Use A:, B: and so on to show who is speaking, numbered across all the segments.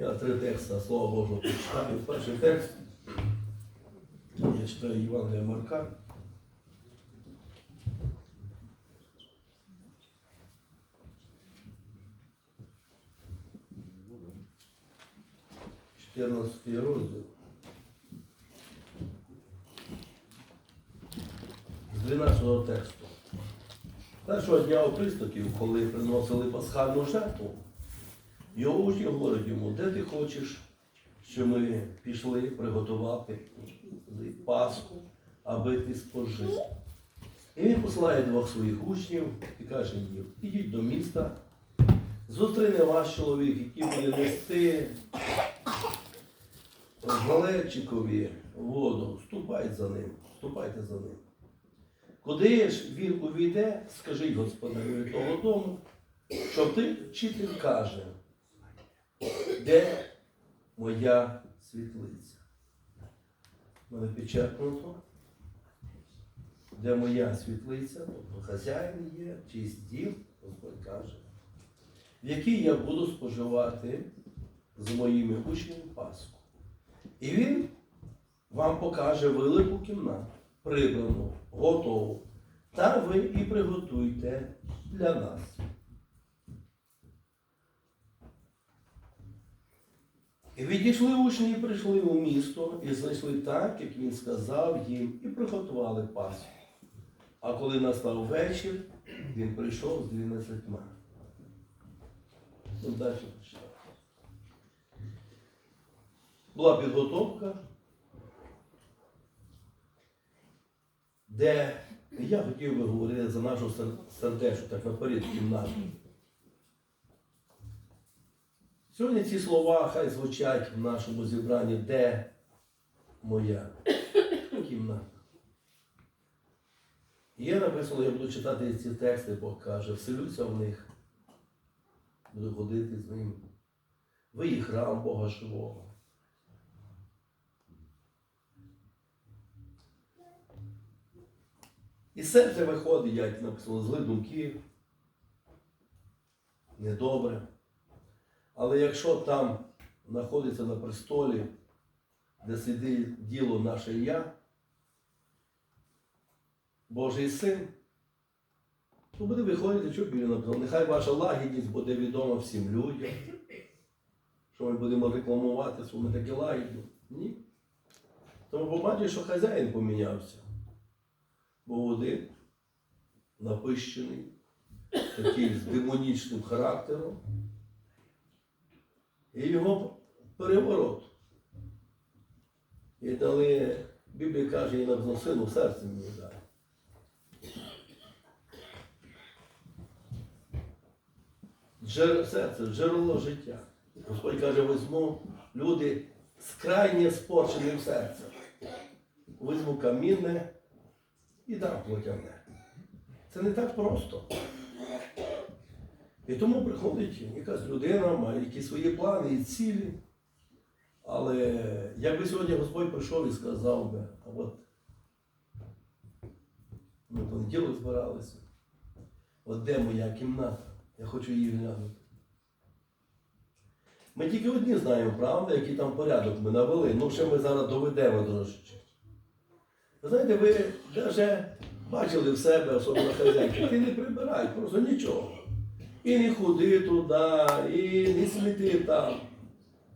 A: Я три текста Слова Божого прочитаю. Перший текст. Я читаю Євангелія Марка. Чотирнадцятий розділ. З 12 тексту. Першого дня опристоків, коли приносили пасхальну жертву, його учні говорять йому, де ти хочеш, що ми пішли приготувати Пасху, аби ти спожив. І він посилає двох своїх учнів і каже їм, ідіть до міста, зустріне ваш чоловік, який буде нести Галерчикові воду, ступайте за ним, ступайте за ним. Куди ж він увійде, скажіть господарю того дому, що ти вчитель каже, де моя світлиця? Мене підчеркнуто, де моя світлиця, тобто хазяїн є, чийсь дім, Господь каже, в якій я буду споживати з моїми учнями Пасху. І він вам покаже велику кімнату, прибрану, готову. Та ви і приготуйте для нас. І відійшли учні і прийшли у місто, і знайшли так, як він сказав їм, і приготували Пасху. А коли настав вечір, він прийшов з дванадцятьма. Ну, далі почитав. Була підготовка, де я хотів би говорити за нашу сер- сердечку, так наперед кімнату. Сьогодні ці слова хай звучать в нашому зібранні, де моя кімната. Є написано, я буду читати ці тексти, Бог каже, вселюся в них, буду ходити з ним. Ви є храм Бога живого. І серце виходить, як написано, зли думки, недобре. Але якщо там знаходиться на престолі, де сидить діло наше я, Божий син, то буде виходити, що Біблія написано, нехай ваша лагідність буде відома всім людям. Що ми будемо рекламувати, що ми такі лагідні. Ні. Тому побачиш, що хазяїн помінявся. Був один напищений, такий з демонічним характером. І його переворот. І дали, Біблія каже, і на сину в серце мені дай. Джер, серце, джерело життя. Господь каже, візьму люди з крайнє спорченим серцем. Візьму камінне і дам плотяне. Це не так просто. І тому приходить якась людина, має якісь свої плани і цілі. Але якби сьогодні Господь прийшов і сказав би, а от ми понеділок збиралися, от де моя кімната, я хочу її глянути. Ми тільки одні знаємо, правда, який там порядок ми навели. Ну, ще ми зараз доведемо трошечки. Ви знаєте, ви навіть бачили в себе, особливо хазяйки, ти не прибирай, просто нічого. І не ходи туди, і не сміти там.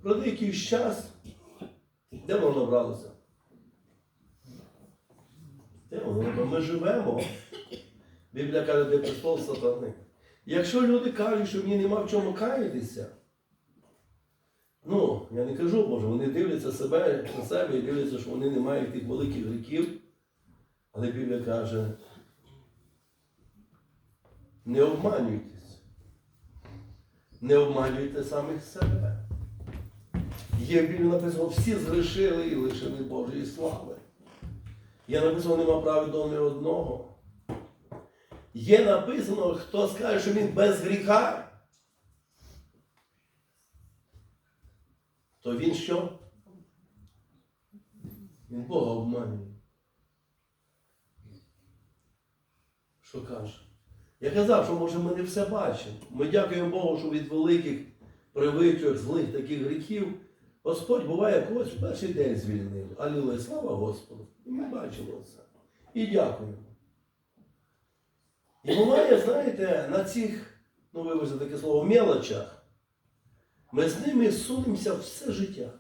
A: Пройде якийсь час, де воно набралося? Де воно? Ми живемо. Біблія каже, де престол сатани. Якщо люди кажуть, що мені нема в чому каятися, ну, я не кажу, Боже, вони дивляться себе на себе і дивляться, що вони не мають тих великих гріхів. Але Біблія каже, не обманюйтесь. Не обманюйте самих себе. Є в Біблії написано, всі згрішили і лишили Божої слави. Є написано, нема права до ні одного. Є написано, хто скаже, що він без гріха, то він що? Він Бога обманює. Що каже? Я казав, що може ми не все бачимо. Ми дякуємо Богу, що від великих привичок, злих таких гріхів, Господь буває когось в перший день звільнив. Алілуя, слава Господу. І ми бачимо це. І дякуємо. І буває, знаєте, на цих, ну вибачте таке слово, мелочах, ми з ними сунемося все життя.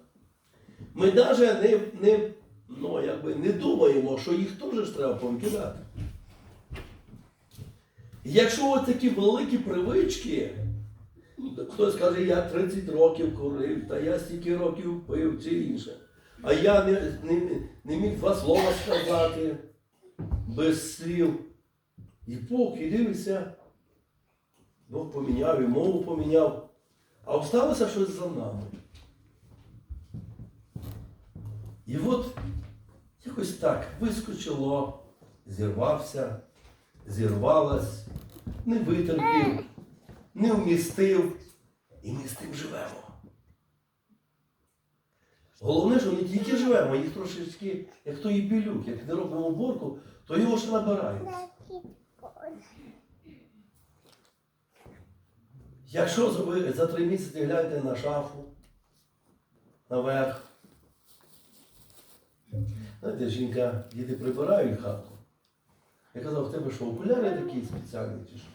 A: Ми навіть не, не, ну, якби не думаємо, що їх теж треба повикидати. Якщо от такі великі привички, хтось каже, я 30 років курив, та я стільки років пив чи інше. А я не, не, не міг два слова сказати без слів. І поки дивишся, Бог поміняв і мову поміняв, а осталося щось за нами. І от якось так вискочило, зірвався, зірвалась, не витерпів, не вмістив, і ми з тим живемо. Головне, що не тільки живемо, їх трошечки, як той білюк, як не робимо уборку, то його ще набирають. Якщо за три місяці гляньте на шафу, наверх, знаєте, жінка, діти прибирають хату. Я казав, в тебе що, окуляри такі спеціальні чи що?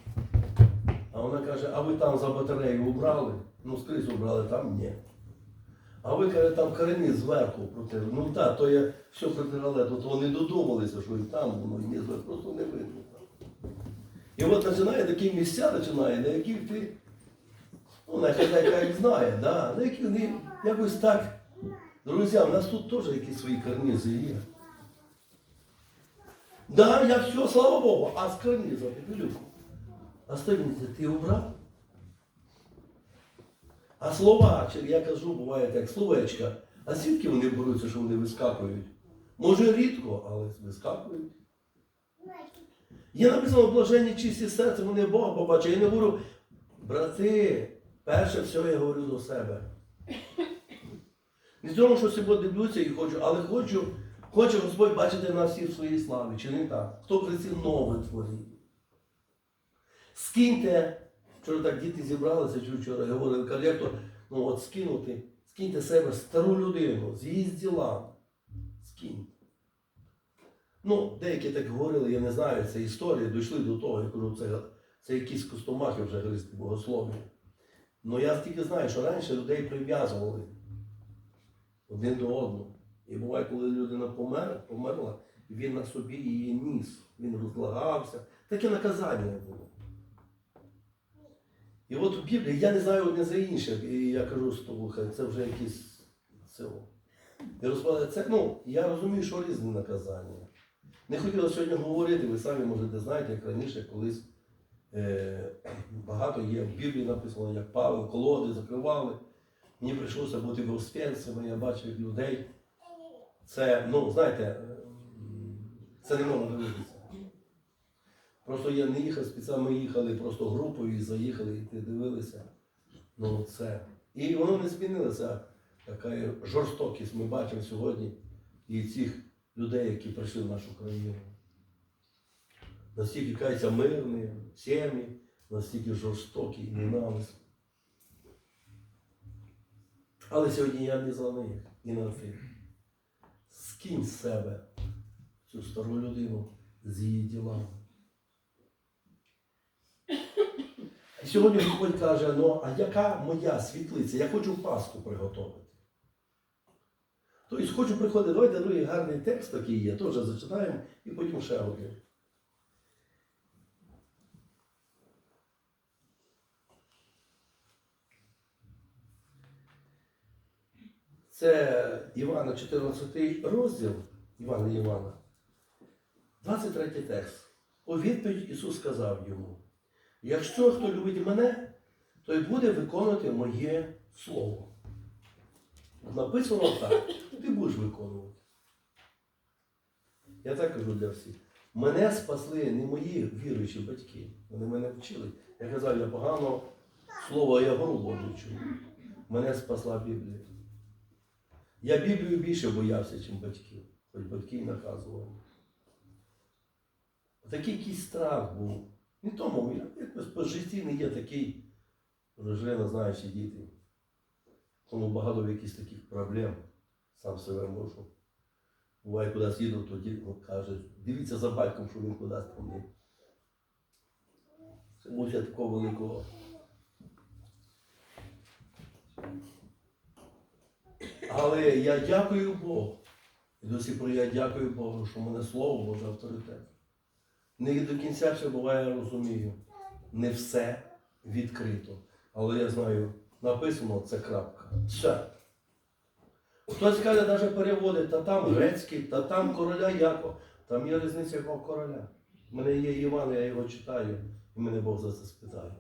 A: А вона каже, а ви там за батарею убрали? Ну, скрізь убрали, там ні. А ви каже, там корені зверху протирали. Ну так, то я все протирали, то вони додумалися, що і там воно ні, зверху, просто не видно. І от починає такі місця, починає, на яких ти, ну, нехай як знає, да, на яких не, якось так. Друзі, у нас тут теж якісь свої карнизи є. Да, я все, слава Богу, а з карниза, Петелюку. А сторінці ти убрав? А слова, я кажу, буває так, словечка, а звідки вони беруться, що вони вискакують? Може рідко, але вискакують. Є написано блаженні чисті серце, вони Бога побачать. Я не говорю, брати, перше все я говорю до себе. Не з тому, що себе дивлюся і хочу, але хочу, хоче Господь бачити нас всіх в своїй славі, чи не так? Хто в Христі нове творіння. Скиньте, вчора так діти зібралися, чи вчора говорили, каже, ну от скинути, скиньте себе стару людину з її ділами. Скиньте. Ну, деякі так говорили, я не знаю, це історія, дійшли до того, я кажу, це, це якісь костомахи вже христи богослов'я. Ну я тільки знаю, що раніше людей прив'язували один до одного. І буває, коли людина помер, померла, він на собі її ніс, він розлагався. Таке наказання було. І от в Біблії, я не знаю одне за інше, і я кажу, слухай, це вже якісь село. Це, ну, я розумію, що різні наказання. Не хотіла сьогодні говорити, ви самі можете знаєте, як раніше колись е, багато є в Біблії написано, як Павел, колоди закривали. Мені прийшлося бути в Успенцями, я бачив людей. Це, ну, знаєте, е, це не можна дивитися. Просто я не їхав спеціально, ми їхали просто групою і заїхали, і дивилися. Ну це. І воно не змінилося. Така жорстокість ми бачимо сьогодні і цих людей, які прийшли в нашу країну. Настільки каються мирні, сім'ї, настільки жорстокі і ненависні. Але сьогодні я не за них і на тих. Скинь з себе цю стару людину з її ділами. І сьогодні Господь каже, ну а яка моя світлиця? Я хочу паску приготувати. Тобто хочу приходити, давайте другий гарний текст такий є, теж зачитаємо і потім ще один. Це Івана 14 розділ, Івана Івана, 23 текст. У відповідь Ісус сказав йому. Якщо хто любить мене, той буде виконувати моє слово. Написано так, ти будеш виконувати. Я так кажу для всіх. Мене спасли не мої віруючі батьки. Вони мене вчили. Я казав, я погано слово, я грубо чую. Мене спасла Біблія. Я Біблію більше боявся, ніж батьків, хоч батьки наказували. Такий якийсь страх був. Не тому, я якось по житті не є такий, дружина, знаючи діти. Тому багато якісь таких проблем сам себе можу. Буває, кудись їду, то дід каже, дивіться за батьком, що він кудись там не. Це може такого великого. Але я дякую Богу. І до сих пор я дякую Богу, що в мене слово Боже авторитет. Не до кінця ще буває, я розумію. Не все відкрито. Але я знаю, написано це крапка. Все. Хтось каже, навіть переводить, та там грецький, та там короля Якова. Там є різниця якого короля. У мене є Іван, я його читаю, і мене Бог за це спитає.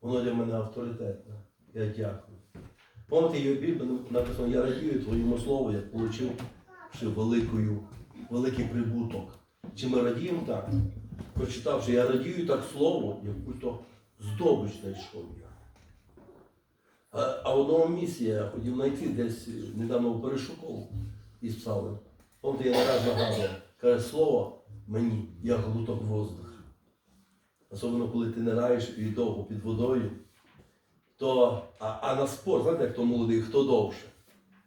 A: Воно для мене авторитетне. Я дякую. Пам'ятаєте, є в Біблії написано, я радію твоєму слову, як отримав великою, великий прибуток. Чи ми радіємо так? Прочитавши, я радію так слово, яку то здобич знайшов я. А, в одному місці я хотів знайти десь недавно в перешукав із псалмом. Пам'ятаєте, я не раз нагадував, каже, слово мені, як глуток воздуха. Особливо, коли ти нираєш і довго під водою, то, а, а на спорт, знаєте, як то молодий, хто довше?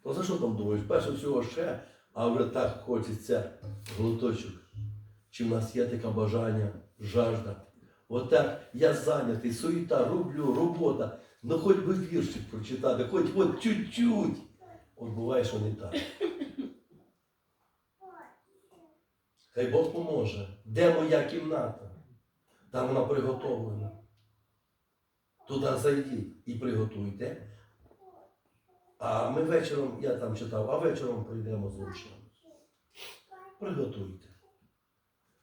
A: То за що там думаєш? Перше всього ще, а вже так хочеться глоточок. Чи в нас є таке бажання, жажда? Отак я зайнятий, суєта, роблю, робота. Ну хоч би віршик прочитати, хоч от чуть-чуть. От буває, що не так. Хай Бог поможе. Де моя кімната? Там вона приготовлена. Туди зайдіть і приготуйте. А ми вечором, я там читав, а вечором прийдемо з учнями. Приготуйте.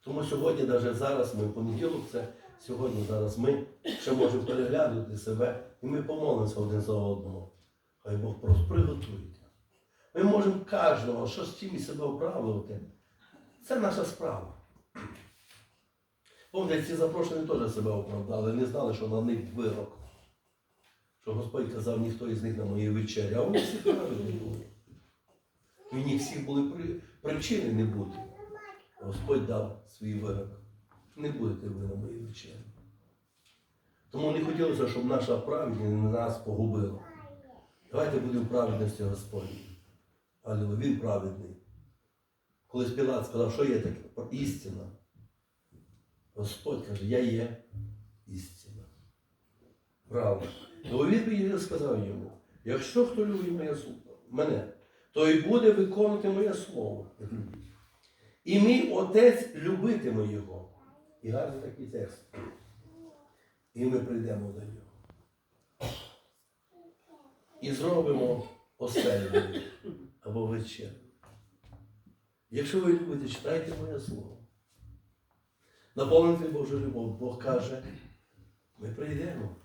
A: Тому сьогодні, навіть зараз, ми в понеділок, це сьогодні зараз ми ще можемо переглянути себе і ми помолимося один за одного. Хай Бог просто приготуйте. Ми можемо кожного, що з чим себе оправдувати. Це наша справа. Пам'ятаєте, ці запрошені теж себе оправдали, не знали, що на них вирок. Що Господь казав, ніхто із них на моїй вечері, а вони всі правильні були. В них всіх були при- причини не бути. Господь дав свій вирок. Не будете ви на моїй вечері. Тому не хотілося, щоб наша праведність нас погубила. Давайте будемо праведності Господній. Аліло, він праведний. Колись Пілат сказав, що є таке істина. Господь каже, я є істина. Правда. То у відповіді сказав йому, якщо хто любить моє мене, то й буде виконувати моє слово. І мій отець любитиме його. І гарний такий текст. І ми прийдемо до нього. І зробимо оселю або вечерю. Якщо ви любите, читайте моє слово. Наповнити Божу любов. Бог каже, ми прийдемо.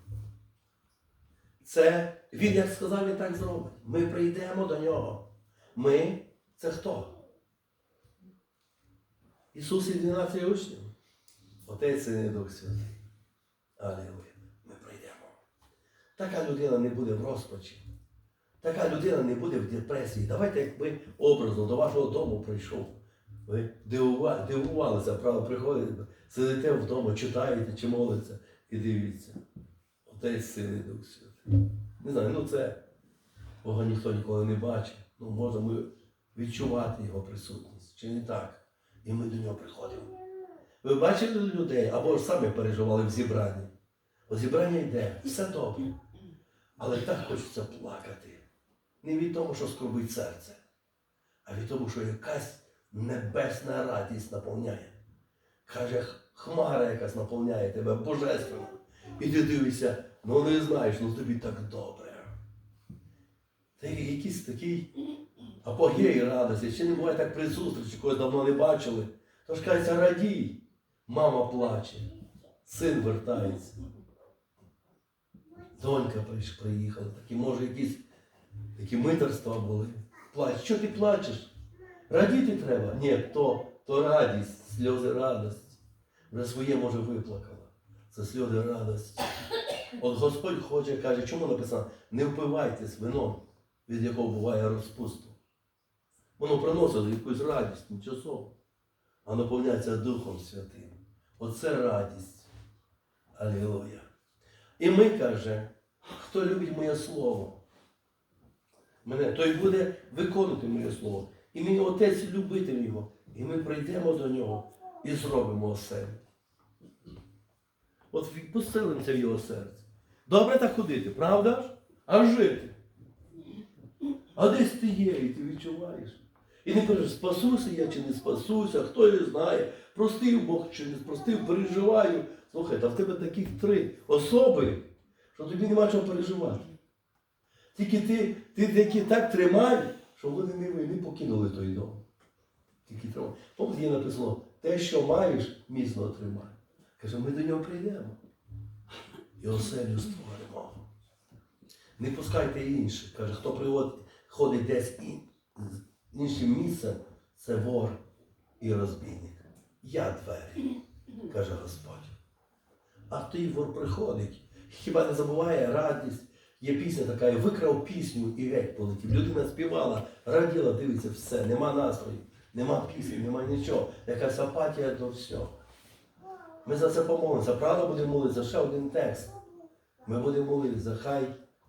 A: Це він як сказав, він так зробить. Ми прийдемо до нього. Ми це хто? Ісус і 12 учнів. Отець і Дух Святий. Алілуя. Ми прийдемо. Така людина не буде в розпачі. Така людина не буде в депресії. Давайте, як ви образно до вашого дому прийшов. Ви дивувалися, правда, приходите, сидите вдома, читаєте чи молиться і дивіться. Отець і Дух Святий. Не знаю, ну це Бога ніхто ніколи не бачив. Ну, можемо відчувати його присутність. Чи не так? І ми до нього приходимо. Ви бачили людей або ж самі переживали в зібранні. О зібрання йде, все добре. Але так хочеться плакати. Не від того, що скорбить серце, а від того, що якась небесна радість наповняє. Каже, хмара якась наповняє тебе божественно. І ти дивишся, ну не знаєш, ну тобі так добре. Це якийсь такий апогей радості. Ще не буває так при зустрічі, когось давно не бачили. Тож кажеться, радій. Мама плаче, син вертається. Донька приїхала, такі, може, якісь такі митерства були. Плач. Що ти плачеш? Радіти треба? Ні, то, то радість, сльози радості. Вже своє, може, виплакала. Це сльози радості. От Господь хоче, каже, чому написано, не впивайтесь вином, від якого буває розпусту. Воно приносить якусь радість тимчасово, а наповняється Духом Святим. Оце радість. Алілуя. І ми, каже, хто любить моє слово, мене, той буде виконувати моє слово. І мій отець любитиме його. І ми прийдемо до нього і зробимо оселю. От поселимося в його серце. Добре так ходити, правда ж? А жити. А десь ти є, і ти відчуваєш. І не кажеш, спасуся я чи не спасуся, хто його знає, простив Бог чи не простив, переживаю. Слухай, та в тебе таких три особи, що тобі нема чого переживати. Тільки ти, ти такі так тримай, що вони не, не покинули той дом. Тільки тримай. Помните, є написано, те, що маєш, міцно тримай. Каже, ми до нього прийдемо. І оселю створимо. Не пускайте інших. Каже, хто приводить, ходить десь і, іншим місцем, це вор і розбійник. Я двері, каже Господь. А той вор приходить, хіба не забуває радість. Є пісня така, я викрав пісню і геть полетів. Людина співала, раділа, дивиться, все, нема настрою, нема пісні, нема нічого. Якась апатія до всього. Ми за це помолимося. Правда будемо молитися, ще один текст. Ми будемо молитися, хай,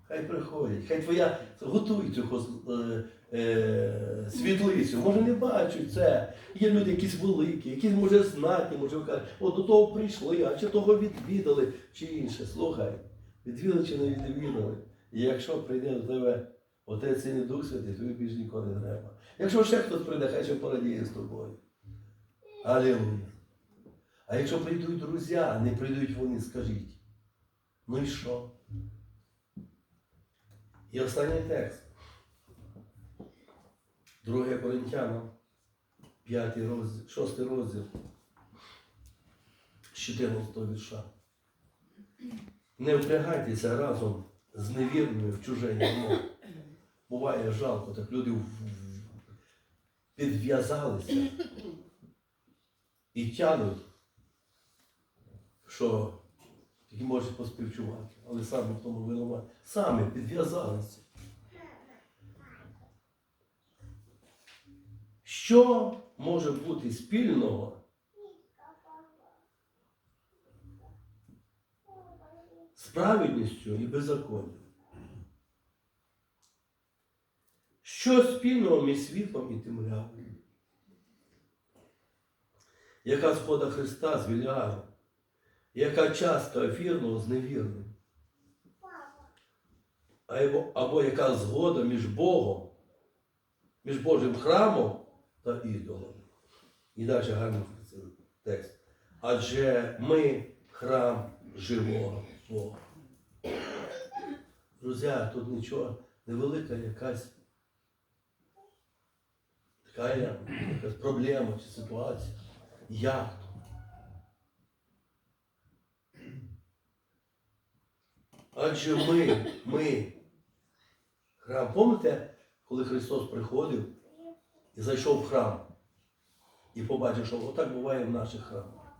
A: хай приходять, хай твоя готуй цю е, е, світлицю. Може не бачать це. Є люди якісь великі, які може знатні, може кажуть, от до того прийшли, а чи того відвідали, чи інше. Слухай, відвідали чи не відвідали. І якщо прийде до тебе Отець і Дух Святий, тобі більш ніколи не треба. Якщо ще хтось прийде, хай ще порадіє з тобою. Алілуя. А якщо прийдуть друзі, а не прийдуть вони, скажіть. Ну і що? І останній текст. Друге Коринтянам, 5 розділ, 6 розділ, 14 вірша. Не впрягайтеся разом з невірними в чуже ярмо. Буває жалко, так люди підв'язалися і тянуть, що тільки можуть поспівчувати, але саме в тому винуваті. Саме підв'язалися. Що може бути спільного з праведністю і беззаконням? Що спільного між світлом і темрявою? Яка схода Христа з Віліаром? Яка частка вірного з невірним? Або, або яка згода між Богом, між Божим храмом та ідолом? І далі гарний текст. Адже ми храм живого Бога. Друзі, тут нічого, невелика якась така якась проблема чи ситуація. Як то? Адже ми, ми, храм, пам'ятаєте, коли Христос приходив і зайшов в храм і побачив, що отак буває в наших храмах.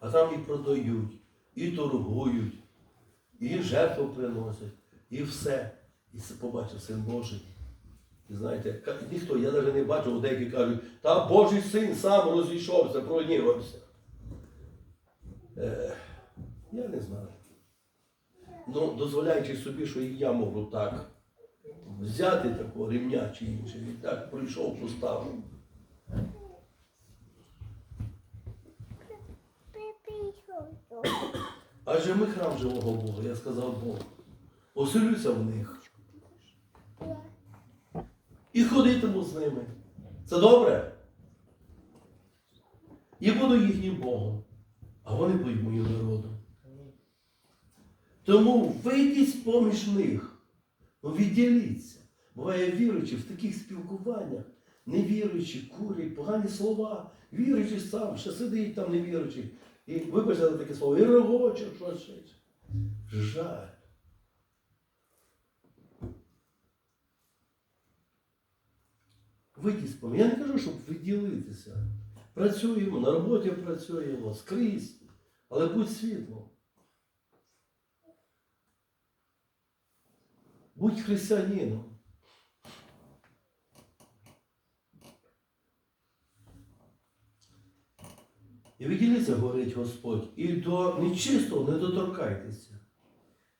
A: А там і продають, і торгують, і жертву приносять, і все. І це побачив син Божий. І знаєте, ніхто, я навіть не бачив, деякі кажуть, та Божий син сам розійшовся, прогнівався. Е, я не знаю. Ну, дозволяючи собі, що і я можу так взяти такого ремня чи інше, і так прийшов, поставив. Адже ми храм живого Бога, я сказав Бог. Оселюся в них. І ходитиму з ними. Це добре? І буду їхнім Богом, а вони будуть моїм народом. Тому вийдіть поміж них, відділіться. Буває віруючи в таких спілкуваннях, невіруючи, курять, погані слова, віруючи сам, ще сидить там невіруючий. І вибачте таке слово, і регоче, що ще. Жаль. Поміж. Я не кажу, щоб відділитися. Працюємо, на роботі працюємо, скрізь, але будь світлом. Будь християнином. І відділіться, говорить Господь, і до нечистого не доторкайтеся.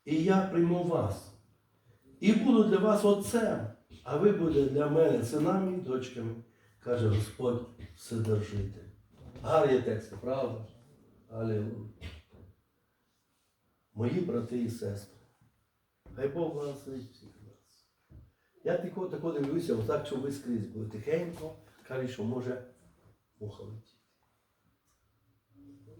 A: І я прийму вас. І буду для вас отцем, а ви будете для мене синами і дочками, каже Господь Вседержитель. Гарні тексти, правда? Алілуя. Мої брати і сестри. Хай Бог благословить всіх нас. Я тако, тако дивлюся, отак, щоб ви скрізь були тихенько, кажуть, що може муха летіти.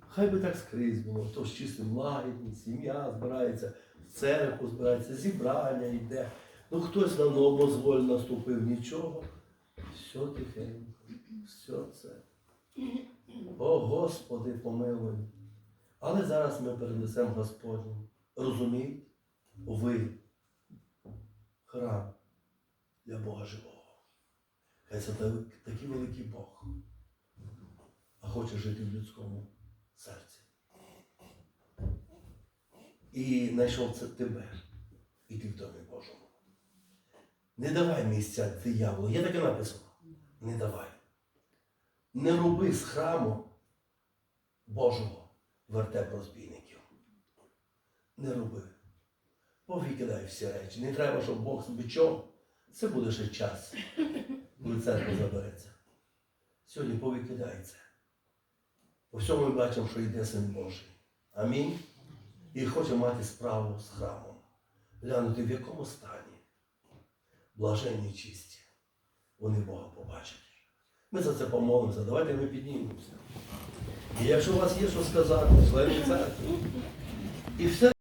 A: Хай би так скрізь було, то з чистим лагідність, сім'я збирається, в церкву збирається, зібрання йде. Ну хтось на новозволь наступив, нічого. Все тихенько, все це. О Господи, помилуй. Але зараз ми перенесемо Господню. Розумієте? Ви храм для Бога живого. Хай це такий великий Бог, а хоче жити в людському серці. І знайшов це тебе, і ти в домі Божому. Не давай місця дияволу. Є таке написано. Не давай. Не роби з храму Божого вертеп розбійників. Не роби. Повикидай всі речі. Не треба, щоб Бог собі чого. Це буде ще час, коли церква забереться. Сьогодні повикидай це. По всьому ми бачимо, що йде Син Божий. Амінь. І хоче мати справу з храмом. Глянути, в якому стані. Блаженні чисті. Вони Бога побачать. Ми за це помолимося. Давайте ми піднімемося. І якщо у вас є що сказати, члени церкви, і все